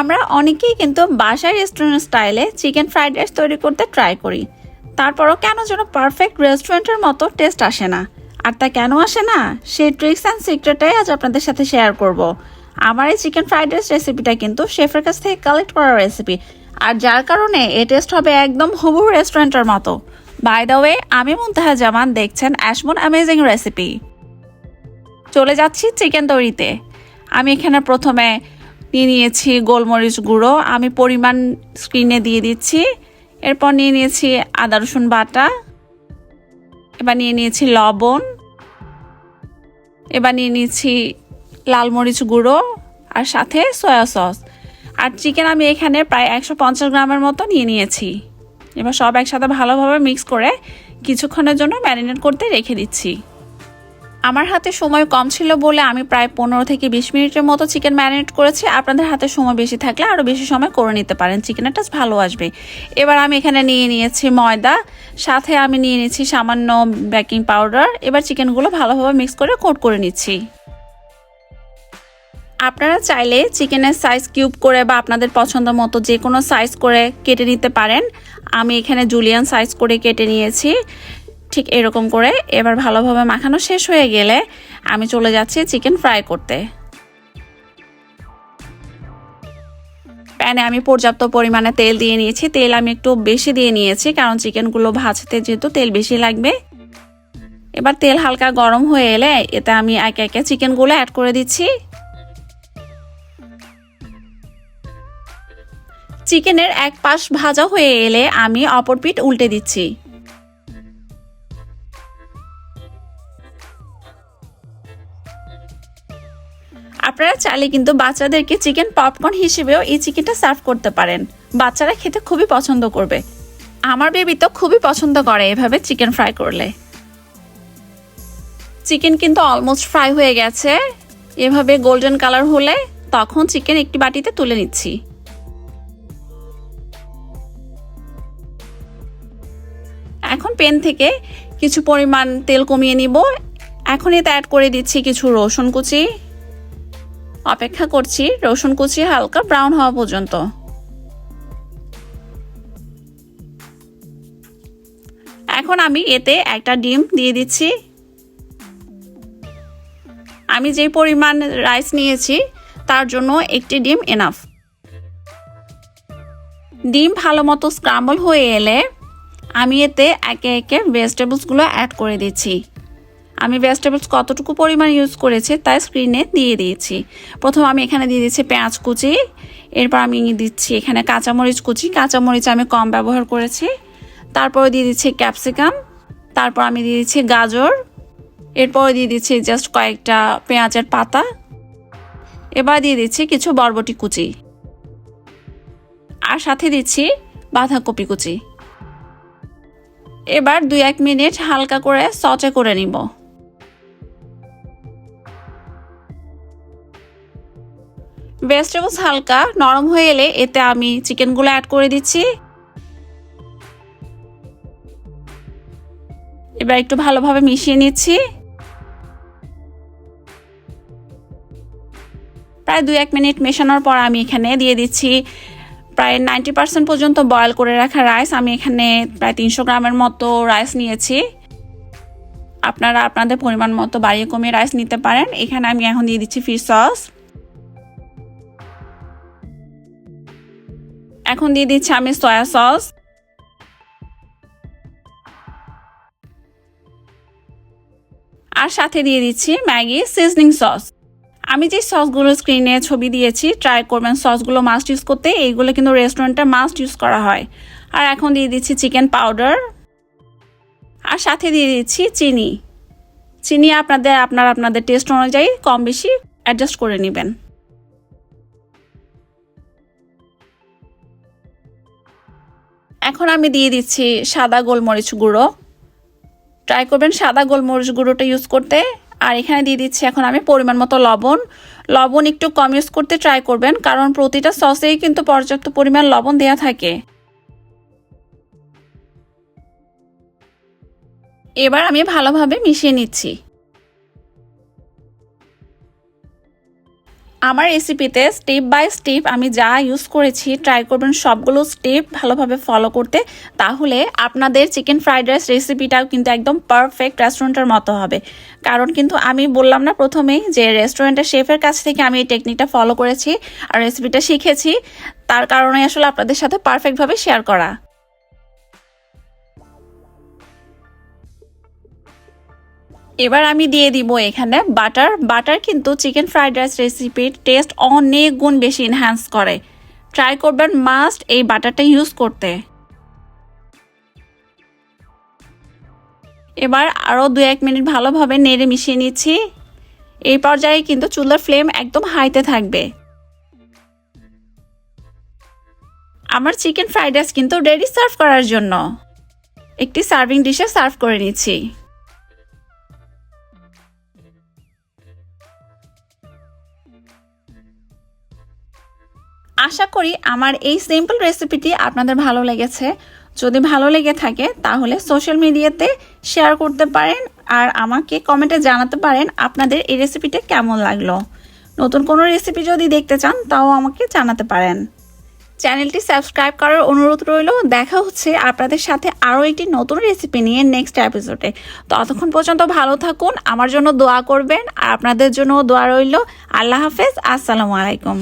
আমরা অনেকেই কিন্তু বাসায় রেস্টুরেন্ট স্টাইলে চিকেন ফ্রাইড রাইস তৈরি করতে ট্রাই করি। তারপরও কেন যেন পারফেক্ট রেস্টুরেন্টের মতো টেস্ট আসে না। আর তা কেন আসে না? সেই ট্রিক্স অ্যান্ড সিক্রেটটাই আজ আপনাদের সাথে শেয়ার করব। আমার এই চিকেন ফ্রাইড রাইস রেসিপিটা কিন্তু শেফের কাছ থেকে কালেক্ট করা রেসিপি আর যার কারণে এ টেস্ট হবে একদম হুবহু রেস্টুরেন্টের মতো। বাই দ্য ওয়ে আমি মুন্তাহা জামান, দেখছেন অ্যাশমন অ্যামেজিং রেসিপি চলে যাচ্ছি চিকেন তৈরিতে। আমি এখানে প্রথমে নিয়ে নিয়েছি গোলমরিচ গুঁড়ো। আমি পরিমাণ স্ক্রিনে দিয়ে দিচ্ছি। এরপর নিয়ে নিয়েছি আদা, রসুন বাটা। এবার নিয়ে নিয়েছি লবণ। এবার নিয়ে নিয়েছি লাল মরিচ গুঁড়ো আর সাথে সয়া সস আর চিকেন আমি এখানে প্রায় একশো পঞ্চাশ গ্রামের মতো নিয়ে নিয়েছি। এবার সব একসাথে ভালোভাবে মিক্স করে কিছুক্ষণের জন্য ম্যারিনেট করতে রেখে দিচ্ছি। আমার হাতে সময় কম ছিল বলে আমি প্রায় পনেরো থেকে বিশ মিনিটের মতো চিকেন ম্যারিনেট করেছি। আপনাদের হাতে সময় বেশি থাকলে আরও বেশি সময় করে নিতে পারেন। চিকেনের টাচ ভালো আসবে। এবার আমি এখানে নিয়ে নিয়েছি ময়দা, সাথে আমি নিয়ে নিয়েছি সামান্য বেকিং পাউডার। এবার চিকেনগুলো ভালোভাবে মিক্স করে কোট করে নিচ্ছি। আপনারা চাইলে চিকেনের সাইজ কিউব করে বা আপনাদের পছন্দ মতো যে কোনো সাইজ করে কেটে নিতে পারেন। আমি এখানে জুলিয়ান সাইজ করে কেটে নিয়েছি। ঠিক এরকম করে এবার ভালোভাবে মাখানো শেষ হয়ে গেলে আমি চলে যাচ্ছি চিকেন ফ্রাই করতে। প্যানে আমি পর্যাপ্ত পরিমাণে তেল দিয়ে নিয়েছি। তেল আমি একটু বেশি দিয়ে নিয়েছি কারণ চিকেনগুলো ভাজতে যেহেতু তেল বেশি লাগবে। এবার তেল হালকা গরম হয়ে এলে এতে আমি একে একে চিকেনগুলো অ্যাড করে দিচ্ছি। চিকেনের এক পাশ ভাজা হয়ে এলে আমি অপর পিঠ উল্টে দিচ্ছি। আপনারা চাইলে কিন্তু বাচ্চাদেরকে চিকেন পপকর্ন হিসেবেও এই চিকেনটা সার্ভ করতে পারেন। বাচ্চারা খেতে খুবই পছন্দ করবে। আমার বেবি তো খুবই পছন্দ করে এভাবে চিকেন ফ্রাই করলে। চিকেন কিন্তু অলমোস্ট ফ্রাই হয়ে গেছে। এভাবে গোল্ডেন কালার হলে তখন চিকেন একটি বাটিতে তুলে নিচ্ছি। এখন পেন থেকে কিছু পরিমাণ তেল কমিয়ে নিব। এখন এতে অ্যাড করে দিচ্ছি কিছু রসুন কুচি। অপেক্ষা করছি, রসুন কুচি হালকা ব্রাউন হওয়া পর্যন্ত। এখন আমি এতে একটা ডিম দিয়ে দিচ্ছি। আমি যে পরিমাণ রাইস নিয়েছি, তার জন্য একটি ডিম এনাফ ডিম ভালো মতো স্ক্রাম্বল হয়ে এলে আমি এতে একে একে ভেজিটেবলসগুলো অ্যাড করে দিচ্ছি। আমি ভেজিটেবলস কতটুকু পরিমাণ ইউজ করেছে তাই স্ক্রিনে দিয়ে দিয়েছি। প্রথম আমি এখানে দিয়ে দিচ্ছি পেঁয়াজ কুচি, এরপর আমি দিচ্ছি এখানে কাঁচামরিচ কুচি, কাঁচামরিচ আমি কম ব্যবহার করেছি। তারপরে দিয়ে দিচ্ছি ক্যাপসিকাম তারপর আমি দিয়ে দিচ্ছি গাজর, এরপর দিয়ে দিচ্ছি জাস্ট কয়েকটা পেঁয়াজের পাতা। এবার দিয়ে দিচ্ছি কিছু বরবটি কুচি। আর সাথে দিচ্ছি বাঁধাকপি কুচি। এবার দুই এক মিনিট হালকা করে সচে করে নিব। ভেজিটেবলস হালকা, নরম হয়ে এলে এতে আমি চিকেনগুলো অ্যাড করে দিচ্ছি। এবার একটু ভালোভাবে মিশিয়ে নিচ্ছি। প্রায় দু এক মিনিট মেশানোর পর আমি এখানে দিয়ে দিচ্ছি প্রায় নাইনটি পার্সেন্ট পর্যন্ত বয়েল করে রাখা রাইস। আমি এখানে প্রায় তিনশো গ্রামের মতো রাইস নিয়েছি। আপনারা আপনাদের পরিমাণ মতো বাড়িয়ে কমিয়ে রাইস নিতে পারেন। এখানে আমি এখন দিয়ে দিচ্ছি ফিশ সস। এখন দিয়ে দিচ্ছি আমি সয়া সস আর সাথে দিয়ে দিচ্ছি ম্যাগি সিজনিং সস। আমি যে সসগুলো স্ক্রিনে ছবি দিয়েছি ট্রাই করবেন সসগুলো মাস্ট ইউজ করতে, এইগুলো কিন্তু রেস্টুরেন্টে মাস্ট ইউজ করা হয়। আর এখন দিয়ে দিচ্ছি চিকেন পাউডার আর সাথে দিয়ে দিচ্ছি চিনি। চিনি আপনাদের, আপনার, আপনাদের টেস্ট অনুযায়ী কম বেশি অ্যাডজাস্ট করে নেবেন। এখন আমি দিয়ে দিচ্ছি সাদা গোলমরিচ গুঁড়ো। ট্রাই করবেন সাদা গোলমরিচ গুঁড়োটা ইউজ করতে। আর এখানে দিয়ে দিচ্ছি এখন আমি পরিমাণ মতো লবণ। লবণ একটু কম ইউজ করতে ট্রাই করবেন, কারণ প্রতিটা সসেই কিন্তু পর্যাপ্ত পরিমাণ লবণ দেওয়া থাকে। এবার আমি ভালোভাবে মিশিয়ে নিচ্ছি। আমার রেসিপিতে স্টেপ বাই স্টেপ আমি যা ইউজ করেছি ট্রাই করবেন সবগুলো স্টেপ ভালোভাবে ফলো করতে। তাহলে আপনাদের চিকেন ফ্রাইড রাইস রেসিপিটাও কিন্তু একদম পারফেক্ট রেস্টুরেন্টের মতো হবে। কারণ কিন্তু আমি বললাম না প্রথমেই যে রেস্টুরেন্টের শেফের কাছ থেকে আমি এই টেকনিকটা ফলো করেছি আর রেসিপিটা শিখেছি। তার কারণে আসলে আপনাদের সাথে পারফেক্টভাবে শেয়ার করা। এবার আমি দিয়ে দিব এখানে বাটার বাটার কিন্তু চিকেন ফ্রাইড রাইস রেসিপির টেস্ট অনেক গুণ বেশি এনহ্যান্স করে। ট্রাই করবেন মাস্ট এই বাটারটা ইউজ করতে। এবার আরও দু এক মিনিট ভালোভাবে নেড়ে মিশিয়ে নিচ্ছি। এই পর্যায়ে কিন্তু চুলার ফ্লেম একদম হাইতে থাকবে। আমার চিকেন ফ্রাইড রাইস কিন্তু রেডি সার্ভ করার জন্য। একটি সার্ভিং ডিশে সার্ভ করে নিচ্ছি। আশা করি আমার এই সিম্পল রেসিপিটি আপনাদের ভালো লেগেছে। যদি ভালো লেগে থাকে, তাহলে সোশ্যাল মিডিয়াতে শেয়ার করতে পারেন আর আমাকে কমেন্টে জানাতে পারেন আপনাদের এই রেসিপিটা কেমন লাগল। নতুন কোনো রেসিপি যদি দেখতে চান, তাও আমাকে জানাতে পারেন। চ্যানেলটি সাবস্ক্রাইব করার অনুরোধ রইল। দেখা হচ্ছে আপনাদের সাথে আরও একটি নতুন রেসিপি নিয়ে নেক্সট এপিসোডে ততক্ষণ পর্যন্ত ভালো থাকুন, আমার জন্য দোয়া করবেন, আর আপনাদের জন্য দোয়া রইল। আল্লাহ হাফেজ, আসসালামু আলাইকুম।